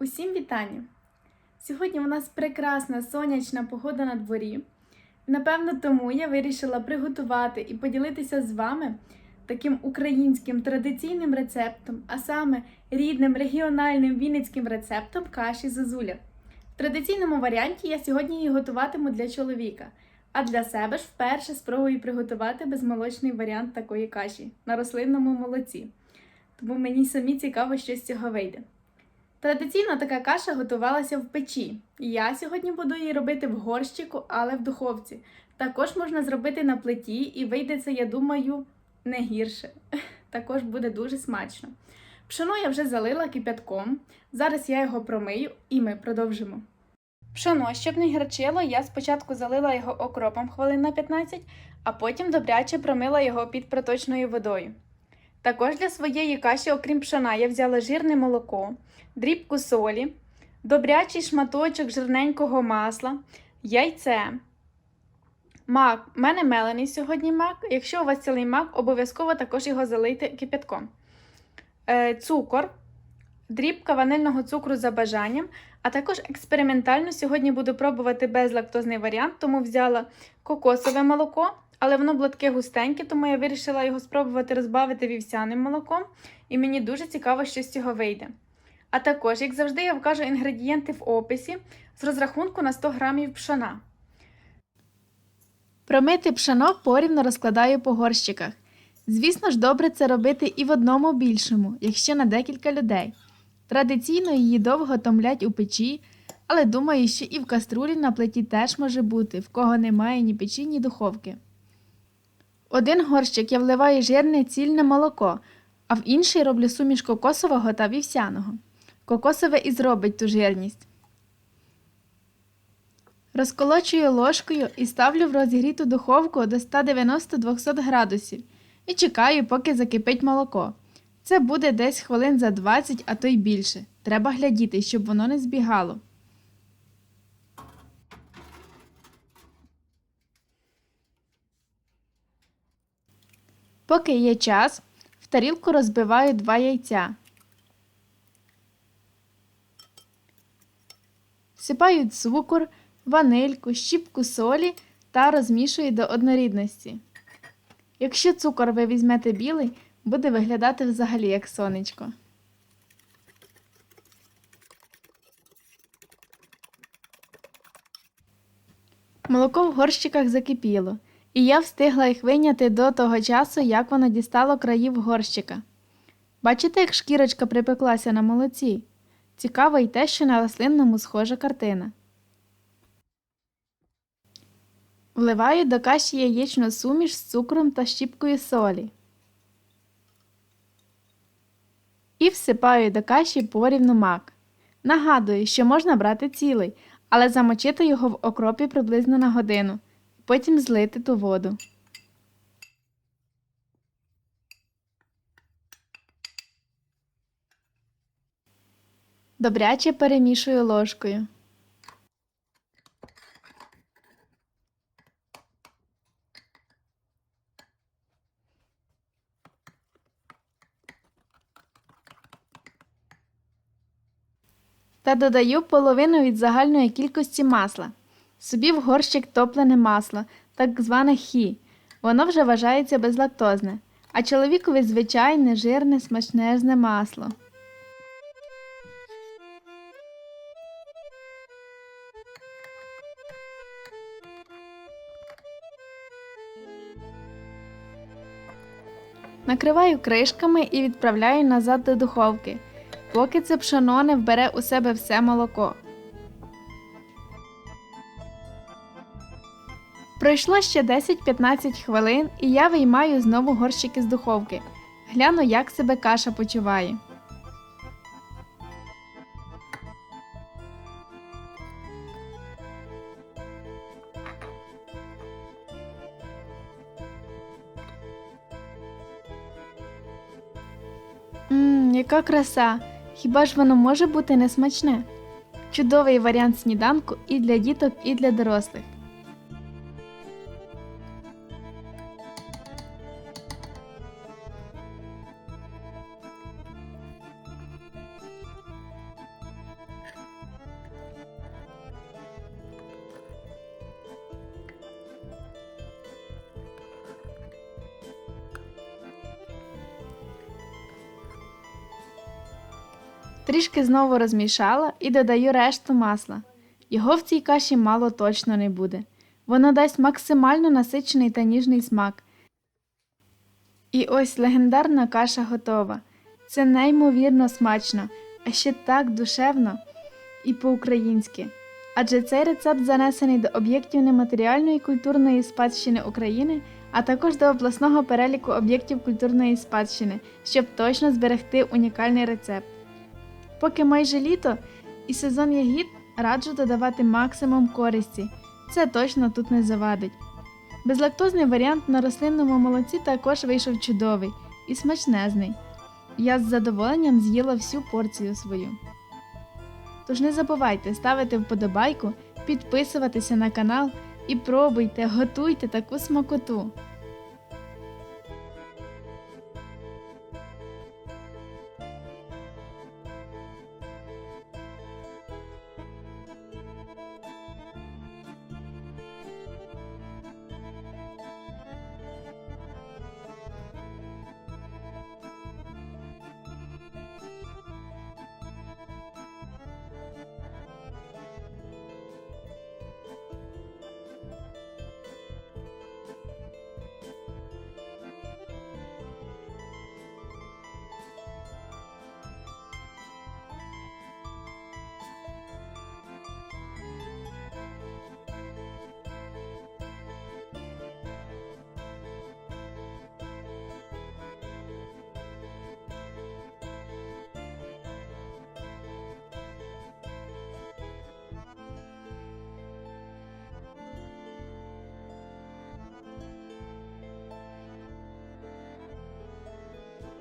Усім вітання! Сьогодні у нас прекрасна сонячна погода на дворі. Напевно, тому я вирішила приготувати і поділитися з вами таким українським традиційним рецептом, а саме рідним регіональним вінницьким рецептом каші зозуля. В традиційному варіанті я сьогодні її готуватиму для чоловіка, а для себе ж вперше спробую приготувати безмолочний варіант такої каші на рослинному молоці. Тому мені самі цікаво, що з цього вийде. Традиційно така каша готувалася в печі. Я сьогодні буду її робити в горщику, але в духовці. Також можна зробити на плиті, і вийде це, я думаю, не гірше. Також буде дуже смачно. Пшено я вже залила кипятком. Зараз я його промию і ми продовжимо. Пшено, щоб не гірчило, я спочатку залила його окропом хвилин на 15, а потім добряче промила його під проточною водою. Також для своєї каші, окрім пшена, я взяла жирне молоко, дрібку солі, добрячий шматочок жирненького масла, яйце, мак. У мене мелений сьогодні мак. Якщо у вас цілий мак, обов'язково також його залийте кипятком. Е, цукор, дрібка ванильного цукру за бажанням, а також експериментально сьогодні буду пробувати безлактозний варіант, тому взяла кокосове молоко, але воно було таке густеньке, тому я вирішила його спробувати розбавити вівсяним молоком, і мені дуже цікаво, що з цього вийде. А також, як завжди, я вкажу інгредієнти в описі з розрахунку на 100 грамів пшона. Промити пшено порівно розкладаю по горщиках. Звісно ж, добре це робити і в одному більшому, якщо на декілька людей. Традиційно її довго томлять у печі, але думаю, що і в каструлі на плиті теж може бути, в кого немає ні печі, ні духовки. Один горщик я вливаю жирне цільне молоко, а в інший роблю суміш кокосового та вівсяного. Кокосове і зробить ту жирність. Розколочую ложкою і ставлю в розігріту духовку до 190-200 градусів і чекаю, поки закипить молоко. Це буде десь хвилин за 20, а то й більше. Треба глядіти, щоб воно не збігало. Поки є час, в тарілку розбиваю два яйця. Всипаю цукор, ванильку, щіпку солі та розмішую до однорідності. Якщо цукор ви візьмете білий, буде виглядати взагалі як сонечко. Молоко в горщиках закипіло, і я встигла їх вийняти до того часу, як воно дістало країв горщика. Бачите, як шкірочка припеклася на молоці? Цікаво й те, що на рослинному схожа картина. Вливаю до каші яєчну суміш з цукром та щіпкою солі. І всипаю до каші порівну мак. Нагадую, що можна брати цілий, але замочити його в окропі приблизно на годину, потім злити ту воду. Добряче перемішую ложкою. Та додаю половину від загальної кількості масла. Собі в горщик топлене масло, так зване хі. Воно вже вважається безлактозне, а чоловікові звичайне жирне смачнезне масло. Накриваю кришками і відправляю назад до духовки, поки це пшено не вбере у себе все молоко. Пройшло ще 10-15 хвилин, і я виймаю знову горщики з духовки. Гляну, як себе каша почуває. Ммм, яка краса! Хіба ж воно може бути несмачне? Чудовий варіант сніданку і для діток, і для дорослих. Трішки знову розмішала і додаю решту масла. Його в цій каші мало точно не буде. Воно дасть максимально насичений та ніжний смак. І ось легендарна каша готова. Це неймовірно смачно, а ще так душевно і по-українськи. Адже цей рецепт занесений до об'єктів нематеріальної культурної спадщини України, а також до обласного переліку об'єктів культурної спадщини, щоб точно зберегти унікальний рецепт. Поки майже літо і сезон ягід раджу додавати максимум користі. Це точно тут не завадить. Безлактозний варіант на рослинному молоці також вийшов чудовий і смачнезний. Я з задоволенням з'їла всю порцію свою. Тож не забувайте ставити вподобайку, підписуватися на канал і пробуйте, готуйте таку смакоту.